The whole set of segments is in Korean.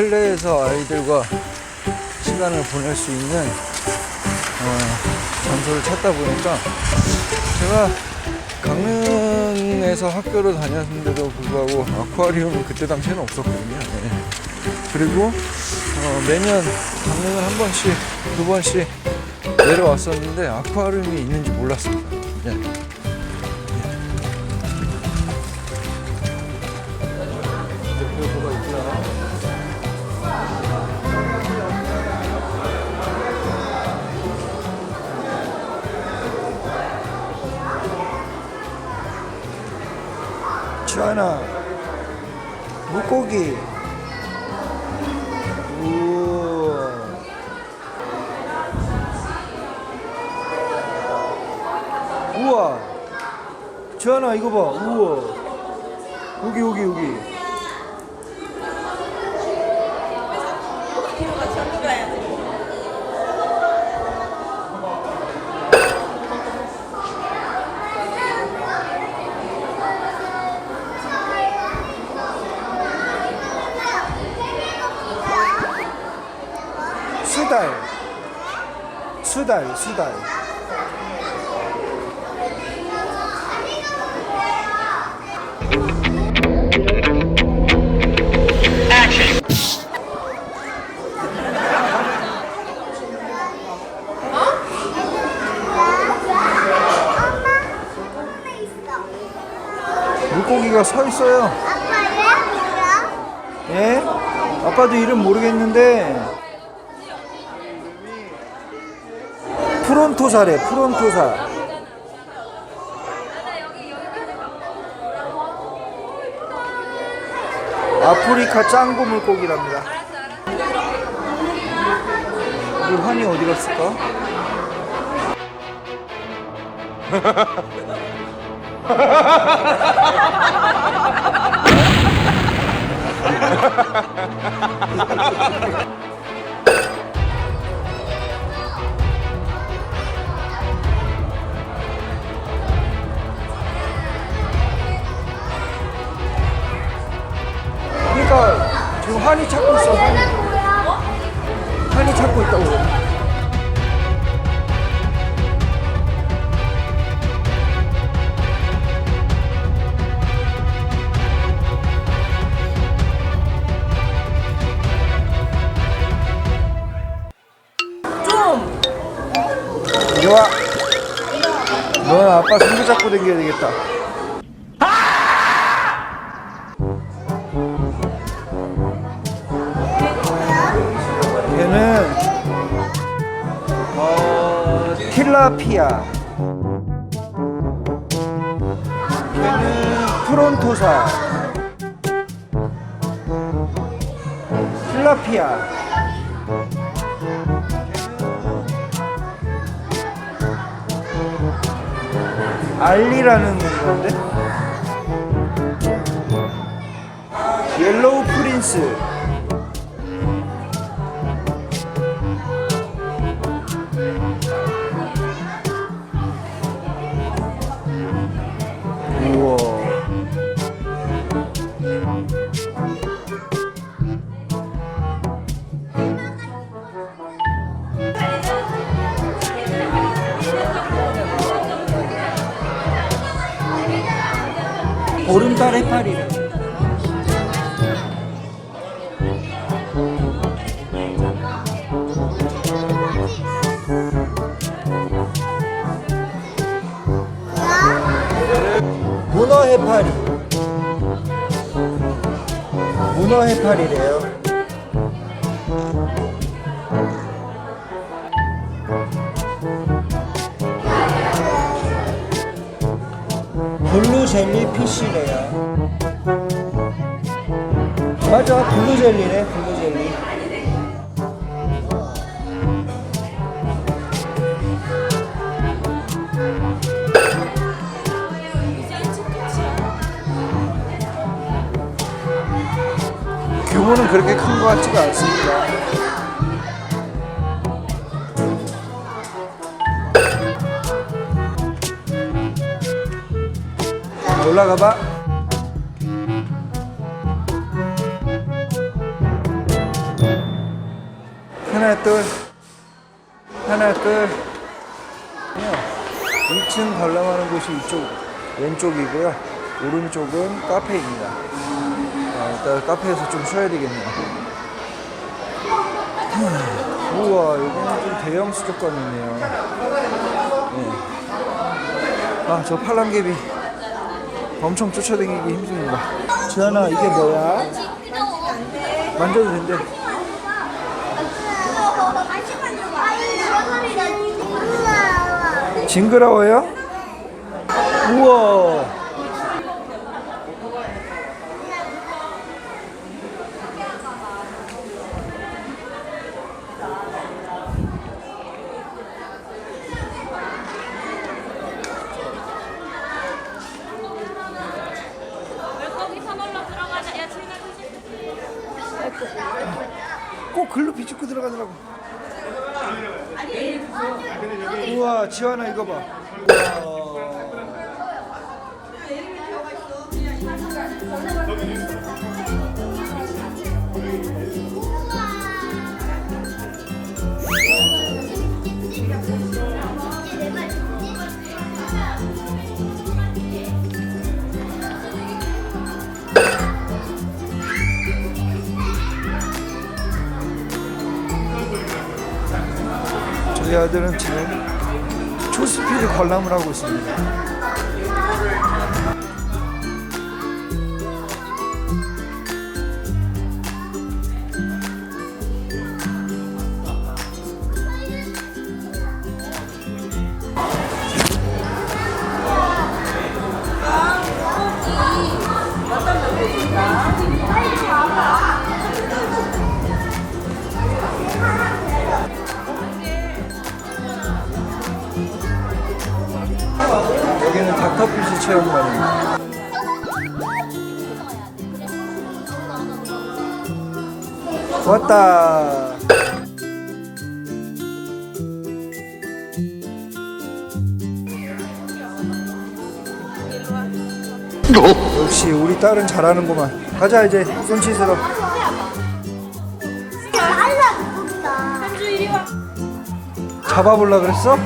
실내에서 아이들과 시간을 보낼 수 있는 어, 장소를 찾다 보니까 제가 강릉에서 학교를 다녔는데도 불구하고 아쿠아리움이 그때 당시에는 없었거든요. 네. 그리고 어, 매년 강릉을 한 번씩 두 번씩 내려왔었는데 아쿠아리움이 있는지 몰랐습니다. 네. 하나. 물고기. 우와. 우와. 주하나 이거 봐. 우와. 여기 여기 여기 수달 수달 수달 물고기가 서 있어요. 아빠 얘 뭐야? 예? 아빠도 이름 모르겠는데 프론토사래 프론토사 아프리카 짱구 물고기랍니다 우리 환이 어디 갔을까? 환이 찾고 있어 환이 환이 찾고 있다고 좀 이리 와. 너 아빠 손도 잡고 다녀야 되겠다. 얘는 프론토사. 틸라피아. 알리라는 건데 옐로우 프린스 보름달 해파리래. 문어 해파리 문어 해파리래요 블루 젤리 피쉬래요. 맞아, 블루 젤리래, 블루 젤리. 규모는 그렇게 큰 것 같지가 않습니다. 올라가 봐. 하나 둘. 하나 둘. 2층 관람하는 곳이 이쪽 왼쪽이고요. 오른쪽은 카페입니다. 아, 이따 카페에서 좀 쉬어야 되겠네요. 음, 우와 여기는 좀 대형 수족관이 있네요. 네. 아저 팔랑개비 엄청 쫓아다니기 힘듭니다 지현아 이게 뭐야? 만져도 된대 징그러워요? 우와 거기 터널로 들어가자. 야, 지금 꼭 글로 비집고 들어가더라고 우와 지환아 이거 봐. 저희 아들은 지금 초 스피드 관람을 하고 있습니다. 체험관입니다. 왔다. 역시 우리 딸은 잘하는구만. 가자 이제 손 씻으러. 잡아볼라 그랬어?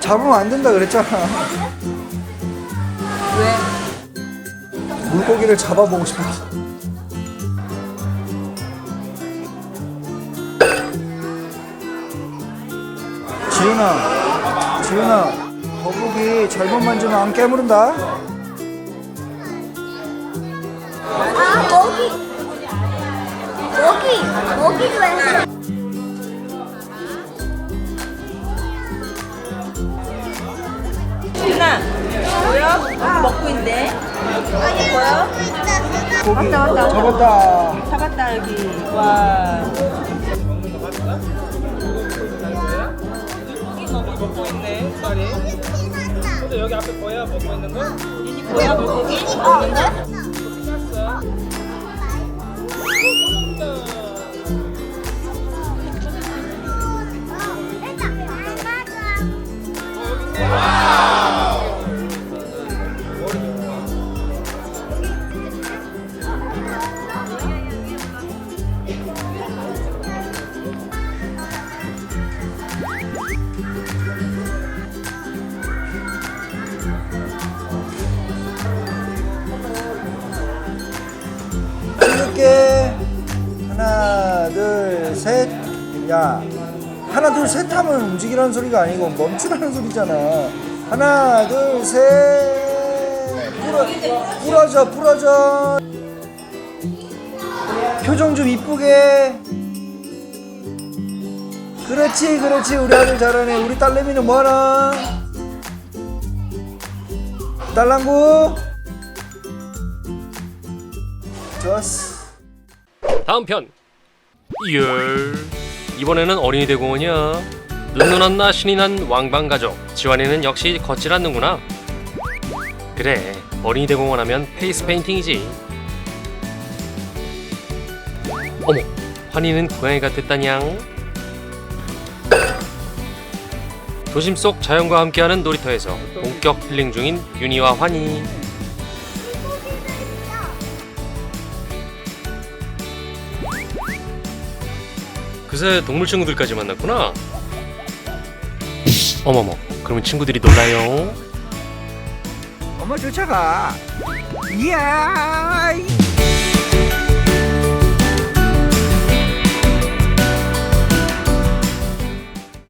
잡으면 안 된다 그랬잖아. 물고기를 잡아보고 싶었어. 지훈아, 지훈아, 거북이 잘못 만지면 안 깨무른다. 아 먹이 먹이 먹이도 해. 준아, 뭐야? 아, 먹고 있네. 뭐야? 고기 왔다, 왔다. 잡았다. 잡았다 여기. 와. 먹고 있네. 근데 여기 앞에 뭐야 먹고 있는 거? 뭐야 물고기? 먹는데? 찍을게. 하나, 둘, 셋. 야, 하나, 둘, 셋 하면 움직이라는 소리가 아니고 멈추라는 소리잖아. 하나, 둘, 셋. 부러, 부러 져, 부러져. 표정 좀 이쁘게. 그렇지, 그렇지. 우리 아들 잘하네. 우리 딸내미는 뭐하나? 딸랑구. 좋았어. 다음 편 이열. 이번에는 어린이 대공원이야. 눈누난 나 신이 난 왕방 가족. 지환이는 역시 걷질 않는구나. 그래 어린이 대공원 하면 페이스 페인팅이지. 어머 환희는 고양이가 됐다냥. 도심 속 자연과 함께하는 놀이터에서 본격 힐링 중인 윤희와 환희 그새 동물 친구들까지 만났구나. 어머머, 그러면 친구들이 놀라요. 엄마 쫓아가. 이야.